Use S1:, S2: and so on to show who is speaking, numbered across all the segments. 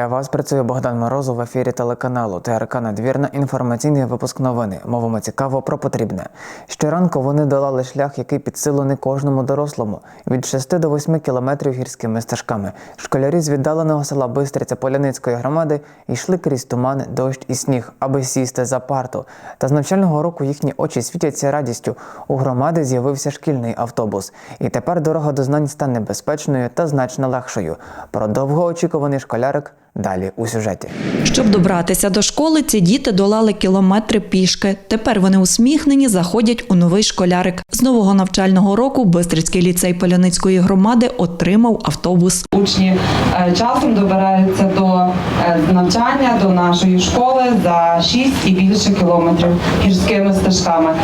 S1: Для вас. Працює Богдан Морозов в ефірі телеканалу ТРК Надвірна. Інформаційний випуск новини. Мовимо цікаво про потрібне. Щоранку вони долали шлях, який під силу не кожному дорослому. Від 6 до 8 кілометрів гірськими стежками. Школярі з віддаленого села Бистриця Поляницької громади йшли крізь туман, дощ і сніг, аби сісти за парту. Та з навчального року їхні очі світяться радістю. У громади з'явився шкільний автобус. І тепер дорога до знань стане безпечною та значно легшою. Про довгоочікуваний школярик далі у сюжеті.
S2: Щоб добратися до школи, ці діти долали кілометри пішки. Тепер вони усміхнені, заходять у новий школярик. З нового навчального року Бистрицький ліцей Поляницької громади отримав автобус.
S3: Учні е, часом добираються до е, навчання до нашої школи за 6 і більше кілометрів гірськими стежками.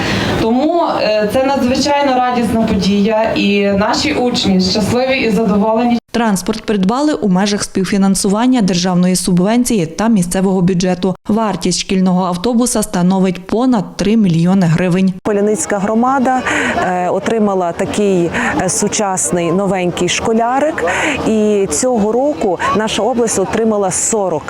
S3: Тому е, це надзвичайно радісна подія, і наші учні щасливі і задоволені.
S2: Транспорт придбали у межах співфінансування державної субвенції та місцевого бюджету. Вартість шкільного автобуса становить понад 3 мільйони гривень.
S4: Поляницька громада е, отримала такий е, сучасний новенький школярик, і цього року наша область отримала 40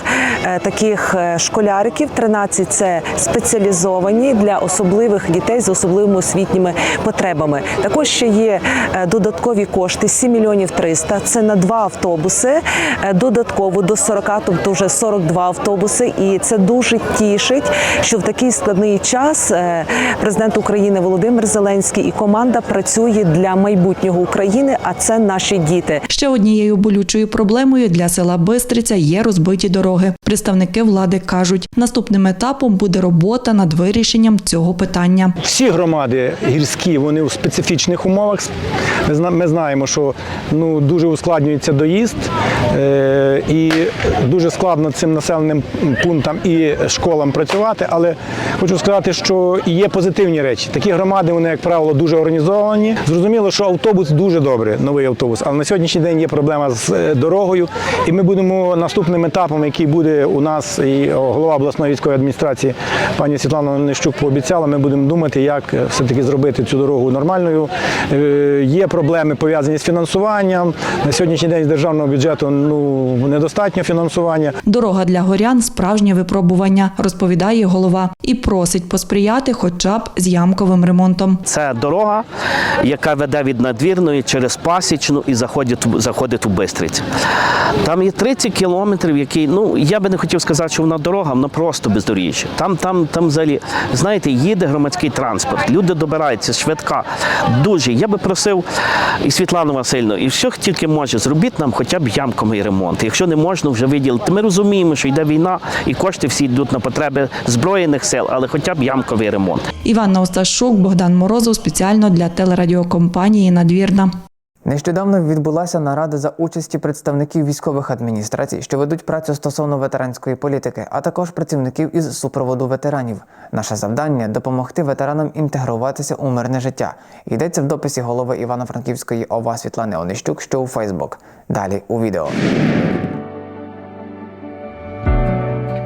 S4: е, таких школяриків. 13 – це спеціалізовані для особливих дітей з особливими освітніми потребами. Також ще є додаткові кошти 7 мільйонів 300. Це на два автобуси. Е, Додатково до 40, тобто вже 42 автобуси. І це дуже тішить, що в такий складний час е, президент України Володимир Зеленський і команда працює для майбутнього України. А це наші діти.
S2: Ще однією болючою проблемою для села Бистриця є розбиті дороги. Представники влади кажуть, наступним етапом буде робота над вирішенням цього питання.
S5: Всі громади гірські, вони у специфічних умовах. Ми зна- Ми знаємо, що ну, дуже ускладнюється доїзд е, і дуже складно цим населеним пунктам і школам працювати. Але хочу сказати, що є позитивні речі. Такі громади, вони, як правило, дуже організовані. Зрозуміло, що автобус дуже добре, новий автобус, але на сьогоднішній день є проблема з е, дорогою. І ми будемо наступним етапом, який буде у нас, і голова обласної військової адміністрації пані Світлана Нищук пообіцяла, ми будемо думати, як е, все-таки зробити цю дорогу нормальною. Е, Є проблеми пов'язані з фінансуванням. На сьогоднішній день з державного бюджету ну недостатньо фінансування.
S2: Дорога для горян справжнє випробування, розповідає голова, і просить посприяти хоча б з ямковим ремонтом.
S6: Це дорога, яка веде від надвірної через пасічну і заходить, заходить у Бистриць. Там є 30 кілометрів, які, ну я би не хотів сказати, що вона дорога, вона просто бездоріжжя. Там, там, там взагалі, знаєте, їде громадський транспорт, люди добираються швидка. Дуже. Я би просив і Світлану Васильівну, і що тільки може, зробіть нам хоча б ямковий ремонт. Якщо не можна вже виділити. Ми розуміємо, що йде війна і кошти всі йдуть на потреби Збройних сил, але хоча б ямковий ремонт.
S2: Іванна Осташук, Богдан Морозов спеціально для телерадіокомпанії Надвірна.
S1: Нещодавно відбулася нарада за участі представників військових адміністрацій, що ведуть працю стосовно ветеранської політики, а також працівників із супроводу ветеранів. Наше завдання допомогти ветеранам інтегруватися у мирне життя. Йдеться в дописі голови Івано-Франківської ОВА Світлани Онищук, що у Фейсбук. Далі у відео.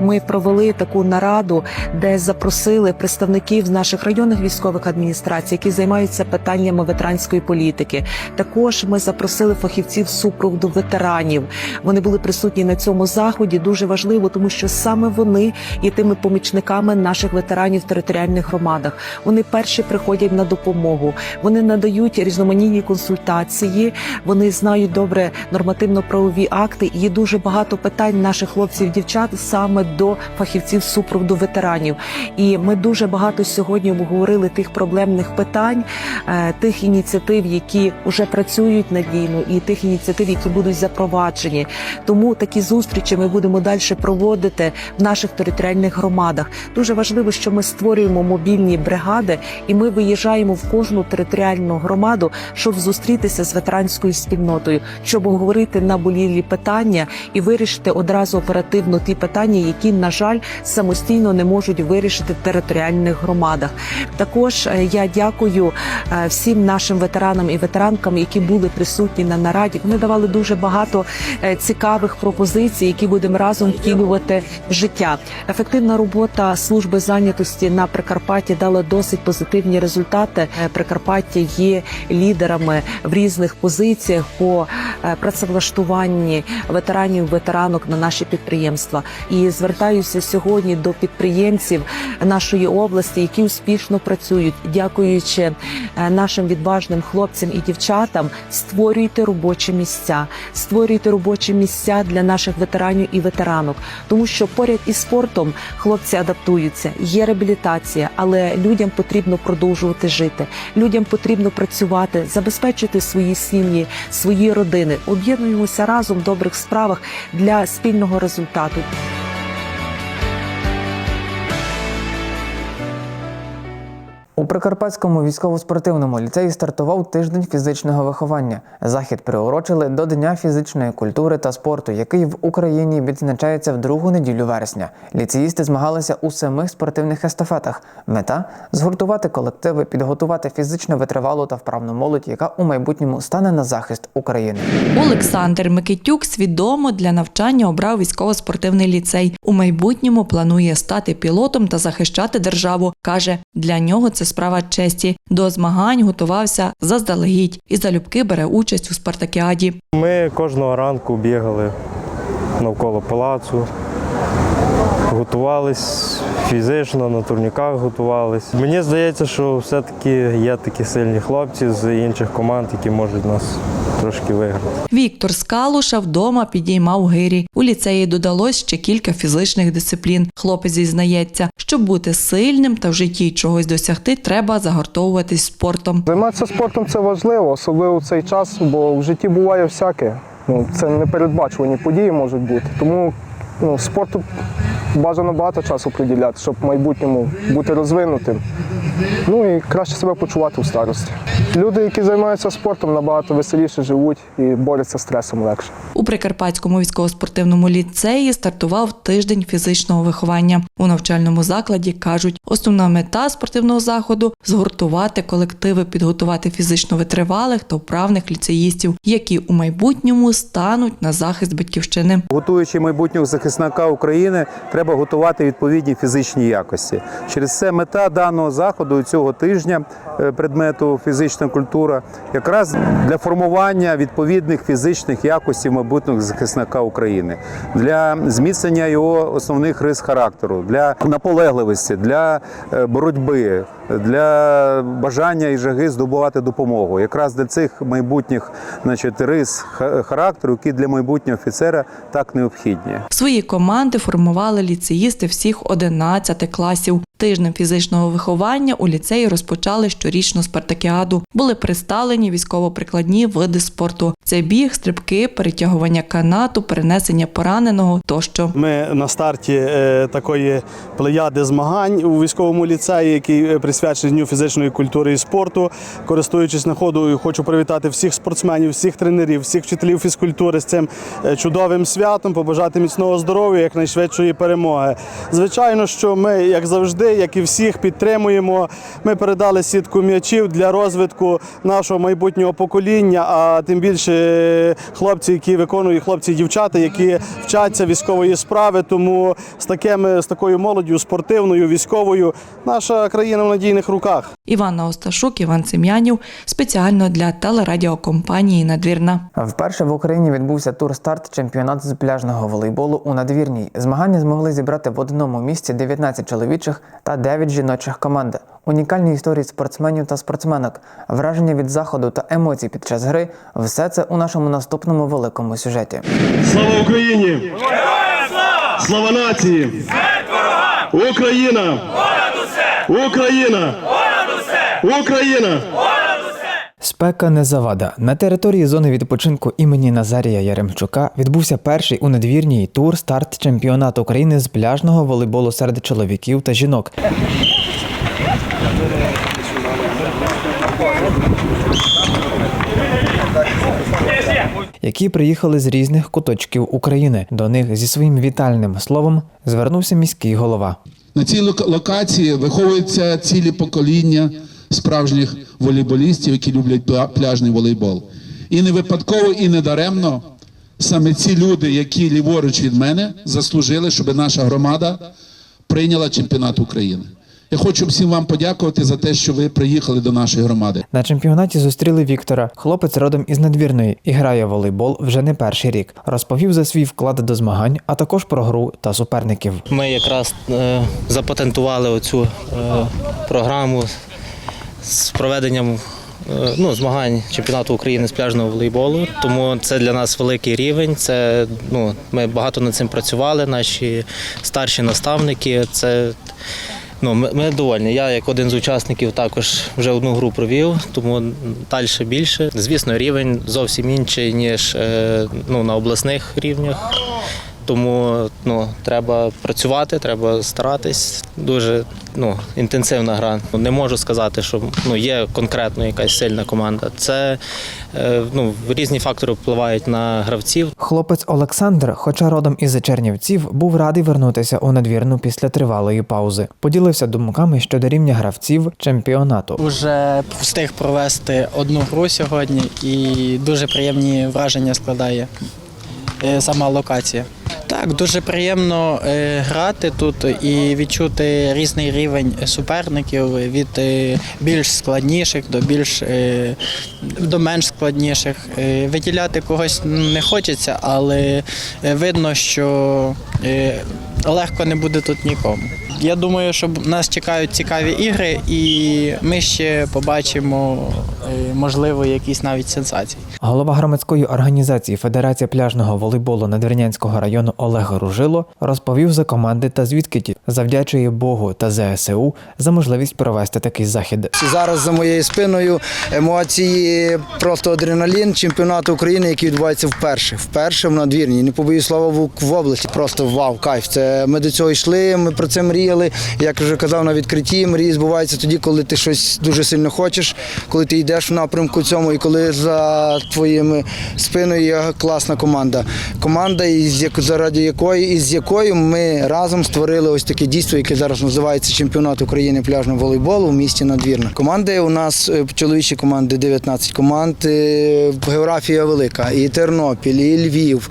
S4: Ми провели таку нараду, де запросили представників з наших районних військових адміністрацій, які займаються питаннями ветеранської політики. Також ми запросили фахівців супроводу ветеранів. Вони були присутні на цьому заході. Дуже важливо, тому що саме вони є тими помічниками наших ветеранів в територіальних громадах. Вони перші приходять на допомогу. Вони надають різноманітні консультації. Вони знають добре нормативно-правові акти. Є дуже багато питань наших хлопців, дівчат саме до фахівців супроводу ветеранів. І ми дуже багато сьогодні обговорили тих проблемних питань, е, тих ініціатив, які вже працюють надійно, і тих ініціатив, які будуть запроваджені. Тому такі зустрічі ми будемо далі проводити в наших територіальних громадах. Дуже важливо, що ми створюємо мобільні бригади, і ми виїжджаємо в кожну територіальну громаду, щоб зустрітися з ветеранською спільнотою, щоб обговорити наболілі питання і вирішити одразу оперативно ті питання, які які, на жаль, самостійно не можуть вирішити в територіальних громадах. Також е, я дякую е, всім нашим ветеранам і ветеранкам, які були присутні на нараді. Вони давали дуже багато е, цікавих пропозицій, які будемо разом втілювати в життя. Ефективна робота служби зайнятості на Прикарпатті дала досить позитивні результати. Прикарпаття є лідерами в різних позиціях по працевлаштуванні ветеранів ветеранок на наші підприємства. І звертаюся сьогодні до підприємців нашої області, які успішно працюють, дякуючи е, нашим відважним хлопцям і дівчатам. Створюйте робочі місця, створюйте робочі місця для наших ветеранів і ветеранок, тому що поряд із спортом хлопці адаптуються, є реабілітація, але людям потрібно продовжувати жити. Людям потрібно працювати, забезпечити свої сім'ї, свої родини. Об'єднуємося разом в добрих справах для спільного результату.
S1: У Прикарпатському військово-спортивному ліцеї стартував тиждень фізичного виховання. Захід приурочили до Дня фізичної культури та спорту, який в Україні відзначається в другу неділю вересня. Ліцеїсти змагалися у семи спортивних естафетах. Мета згуртувати колективи, підготувати фізично витривалу та вправну молодь, яка у майбутньому стане на захист України.
S2: Олександр Микитюк свідомо для навчання обрав військово-спортивний ліцей. У майбутньому планує стати пілотом та захищати державу. каже, для нього це справа честі. До змагань готувався заздалегідь і залюбки бере участь у спартакіаді.
S7: Ми кожного ранку бігали навколо палацу, готувались фізично, на турніках готувались. Мені здається, що все-таки є такі сильні хлопці з інших команд, які можуть нас трошки виграти.
S2: Віктор Скалуша вдома підіймав гирі. У ліцеї додалось ще кілька фізичних дисциплін. Хлопець зізнається, щоб бути сильним та в житті чогось досягти, треба загортовуватись спортом.
S8: Займатися спортом це важливо, особливо в цей час, бо в житті буває всяке. Ну, це непередбачувані події можуть бути. Тому ну, спорту бажано багато часу приділяти, щоб в майбутньому бути розвинутим. Ну і краще себе почувати у старості. Люди, які займаються спортом, набагато веселіше живуть і борються з стресом легше.
S2: У Прикарпатському військово-спортивному ліцеї стартував тиждень фізичного виховання. У навчальному закладі кажуть, основна мета спортивного заходу згуртувати колективи, підготувати фізично витривалих та вправних ліцеїстів, які у майбутньому стануть на захист батьківщини.
S9: Готуючи майбутнього захисника України, треба готувати відповідні фізичні якості. Через це мета даного заходу цього тижня е, предмету фізична культура якраз для формування відповідних фізичних якостей майбутнього захисника України, для зміцнення його основних рис характеру, для наполегливості, для е, боротьби, для бажання і жаги здобувати допомогу. Якраз для цих майбутніх значить, рис характеру, які для майбутнього офіцера так необхідні.
S2: Свої команди формували ліцеїсти всіх 11 класів. Тижнем фізичного виховання у ліцеї розпочали щорічну спартакіаду. Були представлені військово-прикладні види спорту: це біг, стрибки, перетягування канату, перенесення пораненого тощо.
S10: Ми на старті е, такої плеяди змагань у військовому ліцеї, який е, присвячений Дню фізичної культури і спорту. Користуючись нагодою, хочу привітати всіх спортсменів, всіх тренерів, всіх вчителів фізкультури з цим е, чудовим святом, побажати міцного здоров'я, якнайшвидшої перемоги. Звичайно, що ми, як завжди, як і всіх, підтримуємо. Ми передали сітку м'ячів для розвитку нашого майбутнього покоління, а тим більше е, хлопці, які виконують хлопці і дівчата, які вчаться військової справи. Тому з такими з такою молоддю спортивною, військовою, наша країна в надійних руках.
S2: Іванна Осташук, Іван Сем'янів спеціально для телерадіокомпанії Надвірна.
S1: Вперше в Україні відбувся тур-старт чемпіонат з пляжного волейболу у надвірній. Змагання змогли зібрати в одному місці 19 чоловічих та 9 жіночих команд. Унікальні історії спортсменів та спортсменок, враження від заходу та емоцій під час гри все це у нашому наступному великому сюжеті.
S11: Слава Україні! Слава нації! Україна! Україна! Україна!
S1: Спека не завада. На території зони відпочинку імені Назарія Яремчука відбувся перший у надвірній тур старт чемпіонату України з пляжного волейболу серед чоловіків та жінок. які приїхали з різних куточків України. До них зі своїм вітальним словом звернувся міський голова.
S12: На цій лока- локації виховуються цілі покоління справжніх волейболістів, які люблять пляжний волейбол. І не випадково, і не даремно саме ці люди, які ліворуч від мене, заслужили, щоб наша громада прийняла чемпіонат України. Я хочу всім вам подякувати за те, що ви приїхали до нашої громади.
S1: На чемпіонаті зустріли Віктора. Хлопець родом із надвірної і грає в волейбол вже не перший рік. Розповів за свій вклад до змагань, а також про гру та суперників.
S13: Ми якраз е, запатентували оцю е, програму з проведенням е, ну, змагань чемпіонату України з пляжного волейболу. Тому це для нас великий рівень. Це ну, ми багато над цим працювали. Наші старші наставники. Це ну, ми, ми довольні. Я як один з учасників також вже одну гру провів, тому далі більше. Звісно, рівень зовсім інший ніж е, ну, на обласних рівнях. Тому ну, треба працювати, треба старатись. Дуже ну, інтенсивна гра. Не можу сказати, що ну, є конкретно якась сильна команда. Це е, ну, різні фактори впливають на гравців.
S1: Хлопець Олександр, хоча родом із Чернівців, був радий вернутися у надвірну після тривалої паузи. Поділився думками щодо рівня гравців чемпіонату.
S14: Уже встиг провести одну гру сьогодні і дуже приємні враження складає сама локація. Так, дуже приємно е, грати тут і відчути різний рівень суперників від е, більш складніших до більш е, до менш складніших. Е, Виділяти когось не хочеться, але е, видно, що е, легко не буде тут нікому. Я думаю, що нас чекають цікаві ігри, і ми ще побачимо, е, можливо, якісь навіть сенсації.
S1: Голова громадської організації Федерація пляжного волейболу Надвірнянського району Олег Ружило розповів за команди та звідки ті завдячує Богу та ЗСУ за можливість провести такий захід.
S15: Зараз за моєю спиною емоції, просто адреналін чемпіонату України, який відбувається вперше. Вперше в надвірні. Не побоюсь слова в, в області. Просто вау, кайф. Це ми до цього йшли. Ми про це мріяли. Як вже казав на відкритті, мрії збуваються тоді, коли ти щось дуже сильно хочеш, коли ти йдеш в напрямку цьому, і коли за твоїми спиною є класна команда. Команда, заради якої із якою ми разом створили ось таке дійство, яке зараз називається чемпіонат України пляжного волейболу в місті Надвірна. Команди у нас е, чоловічі команди 19 команд. е, Географія велика. І Тернопіль, і Львів,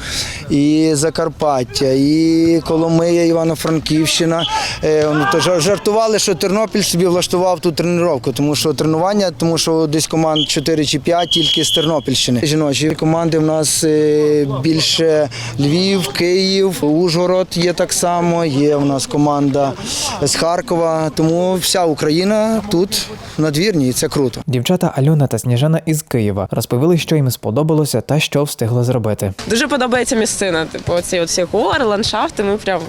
S15: і Закарпаття, і Коломия, Івано-Франківщина. Е, ну, жартували, що Тернопіль собі влаштував ту тренування, тому що тренування, тому що десь команд 4 чи 5 тільки з Тернопільщини. Жіночі команди в нас е, більше Львів, Київ, Ужгород є так само. Є у нас команда з Харкова. Тому вся Україна тут в надвірні, і це круто.
S1: Дівчата Альона та Сніжана із Києва розповіли, що їм сподобалося та що встигли зробити.
S16: Дуже подобається місцина. Типу, ці от всі гори, ландшафти. Ми прям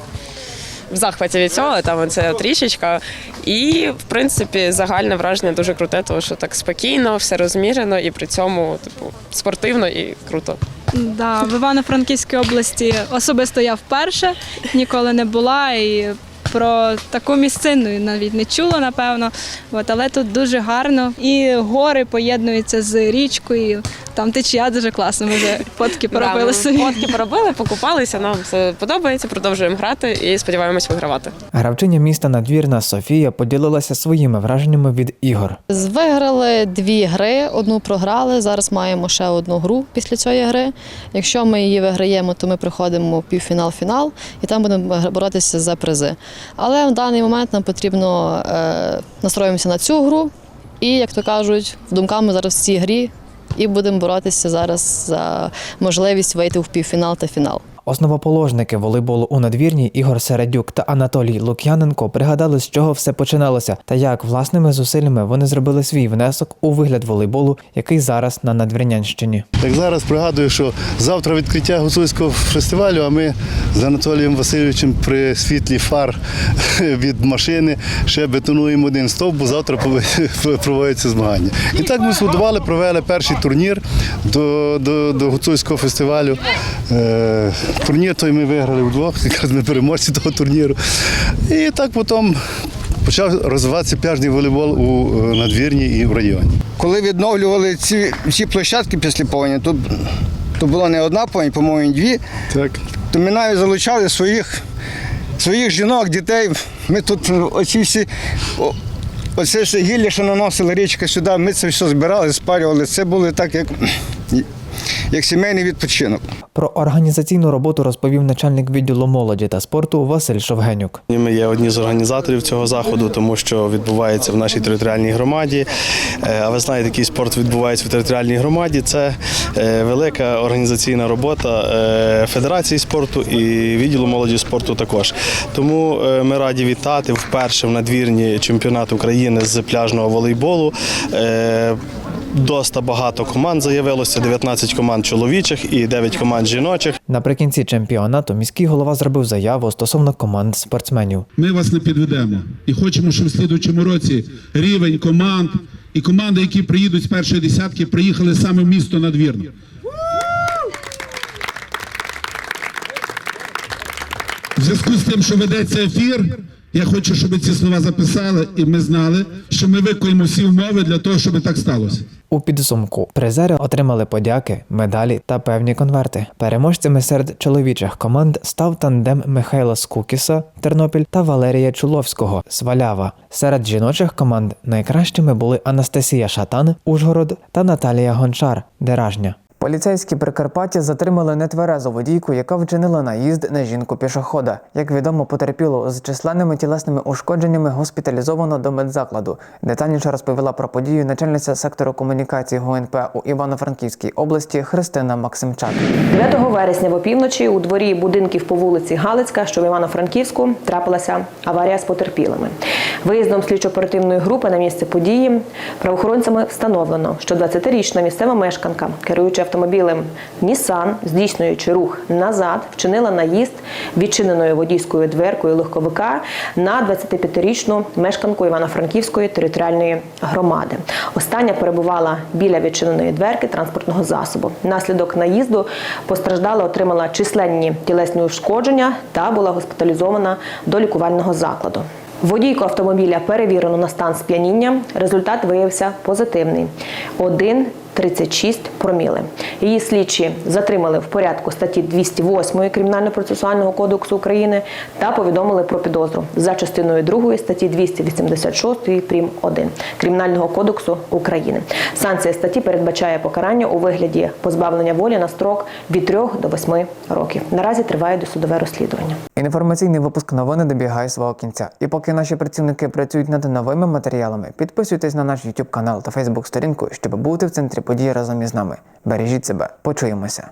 S16: в захваті від цього, там це от річечка. І, в принципі, загальне враження дуже круте, тому що так спокійно, все розмірено і при цьому, типу, спортивно і круто.
S17: Да, в Івано-Франківській області особисто я вперше ніколи не була і про таку місцину навіть не чула, напевно. От, але тут дуже гарно. І гори поєднуються з річкою. Там течія дуже класно. Ми вже фотки поробили
S16: Да,
S17: собі.
S16: Фотки поробили, покупалися, нам все подобається, продовжуємо грати і сподіваємось вигравати.
S1: Гравчиня міста Надвірна Софія поділилася своїми враженнями від ігор.
S18: Виграли дві гри, одну програли. Зараз маємо ще одну гру після цієї гри. Якщо ми її виграємо, то ми приходимо в півфінал-фінал і там будемо боротися за призи. Але в даний момент нам потрібно е, настроїмося на цю гру, і, як то кажуть, думками зараз в цій грі і будемо боротися зараз за можливість вийти в півфінал та фінал.
S1: Основоположники волейболу у надвірні Ігор Середюк та Анатолій Лук'яненко пригадали, з чого все починалося, та як власними зусиллями вони зробили свій внесок у вигляд волейболу, який зараз на Надвірнянщині.
S19: Як зараз пригадую, що завтра відкриття гуцульського фестивалю, а ми з Анатолієм Васильовичем при світлі фар від машини ще бетонуємо один стовп, бо завтра проводяться змагання. І так ми судували, провели перший турнір до, до, до гуцульського фестивалю. Е, турнір той ми виграли вдвох, якраз ми переможці того турніру. І так потім почав розвиватися пляжний волейбол у е, надвірні і в районі.
S15: Коли відновлювали ці, ці площадки після повені, тут
S20: то була не одна пані, по-моєму, дві.
S11: Так.
S20: То ми навіть залучали своїх, своїх жінок, дітей. Ми тут ну, оці всі. Оце все гілля, що наносили річка сюди, ми це все збирали, спарювали. Це було так, як, як сімейний відпочинок.
S1: Про організаційну роботу розповів начальник відділу молоді та спорту Василь Шовгенюк.
S11: Ми є одні з організаторів цього заходу, тому що відбувається в нашій територіальній громаді. Е, А ви знаєте, який спорт відбувається в територіальній громаді. Це е, велика організаційна робота е, Федерації спорту і відділу молоді спорту також. Тому ми раді вітати вперше в надвірні чемпіонат України з пляжного волейболу. Доста багато команд заявилося, 19 команд чоловічих і 9 команд жіночих.
S1: Наприкінці чемпіонату міський голова зробив заяву стосовно команд спортсменів.
S12: Ми вас не підведемо і хочемо, щоб в слідуючому році рівень команд і команди, які приїдуть з першої десятки, приїхали саме в місто надвірно. В зв'язку з тим, що ведеться ефір, я хочу, щоб ці слова записали, і ми знали, що ми виконуємо всі умови для того, щоб так сталося.
S1: У підсумку призери отримали подяки, медалі та певні конверти. Переможцями серед чоловічих команд став тандем Михайла Скукіса Тернопіль та Валерія Чуловського Свалява. Серед жіночих команд найкращими були Анастасія Шатан Ужгород та Наталія Гончар Деражня. Поліцейські Прикарпаття затримали нетверезу водійку, яка вчинила наїзд на жінку пішохода. Як відомо, потерпілу з численними тілесними ушкодженнями госпіталізовано до медзакладу. Детальніше розповіла про подію начальниця сектору комунікації ГУНП у Івано-Франківській області Христина Максимчак.
S21: 9 вересня в опівночі у дворі будинків по вулиці Галицька, що в Івано-Франківську, трапилася аварія з потерпілими. Виїздом слідчо-оперативної групи на місце події правоохоронцями встановлено, що 20-річна місцева мешканка, керуючи автомобілем Нісан, здійснюючи рух назад, вчинила наїзд відчиненою водійською дверкою легковика на 25-річну мешканку Івано-Франківської територіальної громади. Остання перебувала біля відчиненої дверки транспортного засобу. Наслідок наїзду постраждала, отримала численні тілесні ушкодження та була госпіталізована до лікувального закладу. Водійку автомобіля перевірено на стан сп'яніння. Результат виявився позитивний. 1,36 проміли. Її слідчі затримали в порядку статті 208 Кримінально-процесуального кодексу України та повідомили про підозру за частиною 2 статті 286 прим. 1 Кримінального кодексу України. Санкція статті передбачає покарання у вигляді позбавлення волі на строк від 3 до 8 років. Наразі триває досудове розслідування.
S1: Інформаційний випуск новини добігає свого кінця. І поки наші працівники працюють над новими матеріалами, підписуйтесь на наш YouTube канал та Facebook сторінку, щоб бути в центрі подій разом із нами. Бережіть себе, почуємося.